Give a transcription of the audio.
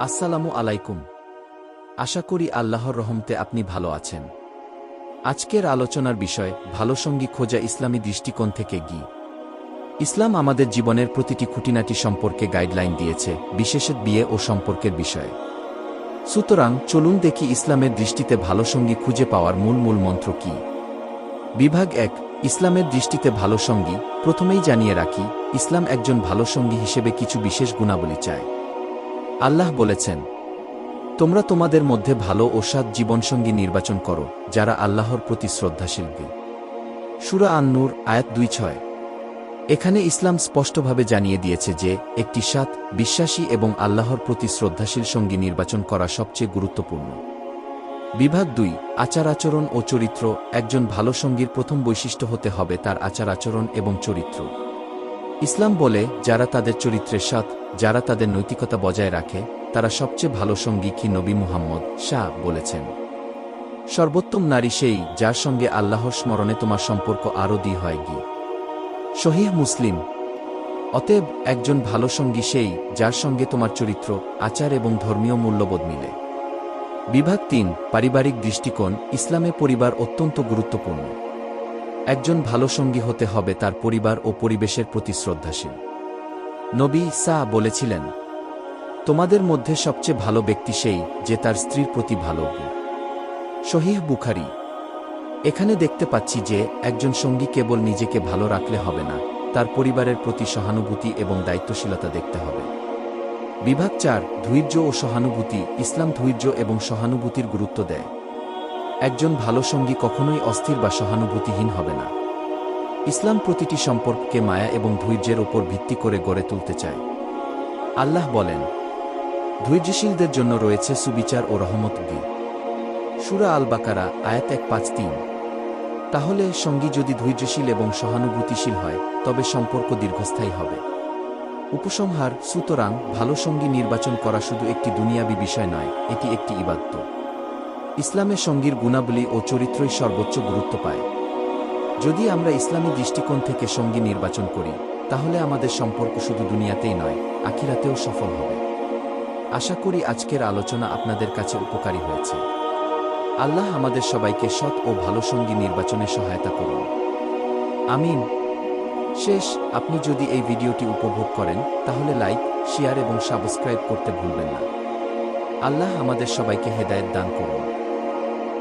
আসসালামু আলাইকুম। আশা করি আল্লাহর রহমতে আপনি ভালো আছেন। আজকের আলোচনার বিষয়, ভালো সঙ্গী খোঁজা ইসলামী দৃষ্টিকোণ থেকে গি ইসলাম আমাদের জীবনের প্রতিটি খুঁটিনাটি সম্পর্কে গাইডলাইন দিয়েছে, বিশেষত বিয়ে ও সম্পর্কের বিষয়ে। সুতরাং চলুন দেখি ইসলামের দৃষ্টিতে ভালো সঙ্গী খুঁজে পাওয়ার মূল মূল মন্ত্র কি। বিভাগ এক, ইসলামের দৃষ্টিতে ভালো সঙ্গী, প্রথমেই জানিয়ে রাখি, ইসলাম একজন ভালো সঙ্গী হিসেবে কিছু বিশেষ গুণাবলী চায়। আল্লাহ বলেছেন, তোমরা তোমাদের মধ্যে ভালো ও সৎ জীবনসঙ্গী নির্বাচন করো, যারা আল্লাহর প্রতি শ্রদ্ধাশীল সুরা আন্নুর, আয়াত দুই ছয়। এখানে ইসলাম স্পষ্টভাবে জানিয়ে দিয়েছে যে, একটি সাত বিশ্বাসী এবং আল্লাহর প্রতি শ্রদ্ধাশীল সঙ্গী নির্বাচন করা সবচেয়ে গুরুত্বপূর্ণ। বিভাগ দুই, আচার আচরণ ও চরিত্র, একজন ভালো সঙ্গীর প্রথম বৈশিষ্ট্য হতে হবে তার আচার আচরণ এবং চরিত্র। ইসলাম বলে, যারা তাদের চরিত্রের সাথ যারা তাদের নৈতিকতা বজায় রাখে, তারা সবচেয়ে ভালো সঙ্গী কি নবী মুহাম্মদ শাহ বলেছেন। সর্বোত্তম নারী সেই, যার সঙ্গে আল্লাহর স্মরণে তোমার সম্পর্ক আরও দি হয় গি। শহীহ মুসলিম। অতএব, একজন ভালো সঙ্গী সেই, যার সঙ্গে তোমার চরিত্র, আচার এবং ধর্মীয় মূল্যবোধ মিলে। বিভাগ তিন, পারিবারিক দৃষ্টিকোণ, ইসলামে পরিবার অত্যন্ত গুরুত্বপূর্ণ। একজন ভালো সঙ্গী হতে হবে তার পরিবার ও পরিবেশের প্রতি শ্রদ্ধাশীল। নবী সা বলেছিলেন, তোমাদের মধ্যে সবচেয়ে ভালো ব্যক্তি সেই যে তার স্ত্রীর প্রতি ভালো শহীহ বুখারি। এখানে দেখতে পাচ্ছি যে একজন সঙ্গী কেবল নিজেকে ভালো রাখলে হবে না, তার পরিবারের প্রতি সহানুভূতি এবং দায়িত্বশীলতা দেখতে হবে। বিভাগ চার, ধৈর্য ও সহানুভূতি। ইসলাম ধৈর্য এবং সহানুভূতির গুরুত্ব দেয়। একজন ভালো সঙ্গী কখনোই অস্থির বা সহানুভূতিহীন হবে না। ইসলাম প্রতিটি সম্পর্ককে মায়া এবং ধৈর্যের ওপর ভিত্তি করে গড়ে তুলতে চায়। আল্লাহ বলেন, ধৈর্যশীলদের জন্য রয়েছে সুবিচার ও রহমত দি সুরা আল বাকারা আয়াত এক পাঁচ তিন। তাহলে সঙ্গী যদি ধৈর্যশীল এবং সহানুভূতিশীল হয়, তবে সম্পর্ক দীর্ঘস্থায়ী হবে। উপসংহার, সুতরাং ভালো সঙ্গী নির্বাচন করা শুধু একটি দুনিয়াবী বিষয় নয়, এটি একটি ইবাদ্য ইসলামের সঙ্গীর গুণাবলী ও চরিত্রই সর্বোচ্চ গুরুত্ব পায়। যদি আমরা ইসলামী দৃষ্টিকোণ থেকে সঙ্গী নির্বাচন করি, তাহলে আমাদের সম্পর্ক শুধু দুনিয়াতেই নয়, আখিরাতেও সফল হবে। আশা করি আজকের আলোচনা আপনাদের কাছে উপকারী হয়েছে। আল্লাহ আমাদের সবাইকে সৎ ও ভালো সঙ্গী নির্বাচনে সহায়তা করুন। আমিন। শেষ, আপনি যদি এই ভিডিওটি উপভোগ করেন, তাহলে লাইক, শেয়ার এবং সাবস্ক্রাইব করতে ভুলবেন না। আল্লাহ আমাদের সবাইকে হেদায়েত দান করুন।